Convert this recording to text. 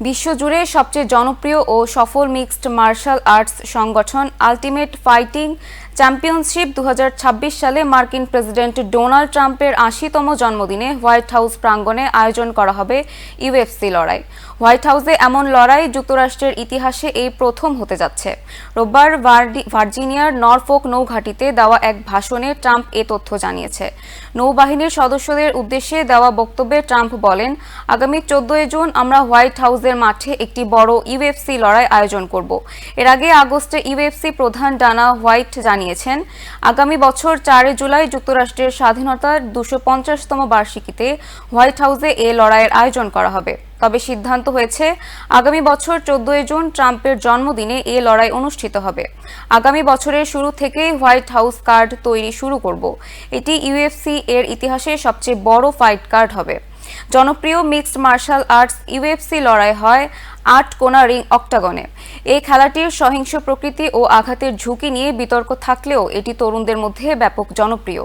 বিশ্বজুড়ে সবচেয়ে জনপ্রিয় ও সফল মিক্সড মার্শাল আর্টস সংগঠন আলটিমেট ফাইটিং চ্যাম্পিয়নশিপ দু হাজার ছাব্বিশ সালে মার্কিন প্রেসিডেন্ট ডোনাল্ড ট্রাম্পের আশিতম জন্মদিনে হোয়াইট হাউস প্রাঙ্গণে আয়োজন করা হবে ইউএফসি লড়াই। হোয়াইট হাউসে এমন লড়াই যুক্তরাষ্ট্রের ইতিহাসে এই প্রথম হতে যাচ্ছে। রোববার ভার্জিনিয়ার নরফোক নৌঘাটিতে দেওয়া এক ভাষণে ট্রাম্প এ তথ্য জানিয়েছে। নৌবাহিনীর সদস্যদের উদ্দেশ্যে দেওয়া বক্তব্যে ট্রাম্প বলেন, আগামী চোদ্দই জুন আমরা হোয়াইট হাউসের মাঠে একটি বড় ইউএফসি লড়াই আয়োজন করব। এর আগে আগস্টে ইউএফসি প্রধান ডানা হোয়াইট জানিয়েছেন, আগামী বছর চার জুলাই যুক্তরাষ্ট্রের স্বাধীনতার দুশো পঞ্চাশতম বার্ষিকীতে হোয়াইট হাউসে এ লড়াইয়ের আয়োজন করা হবে। তবে সিদ্ধান্ত হয়েছে, আগামী বছর চোদ্দই জুন ট্রাম্পের জন্মদিনে এ লড়াই অনুষ্ঠিত হবে। আগামী বছরের শুরু থেকেই হোয়াইট হাউস কার্ড তৈরি শুরু করব। এটি ইউএফসি এর ইতিহাসে সবচেয়ে বড় ফাইট কার্ড হবে। জনপ্রিয় মিক্সড মার্শাল আর্টস ইউএফসি লড়াই হয় আট কোনা রিং অক্টাগনে। এই খেলাটির সহিংস প্রকৃতি ও আঘাতের ঝুঁকি নিয়ে বিতর্ক থাকলেও এটি তরুণদের মধ্যে ব্যাপক জনপ্রিয়।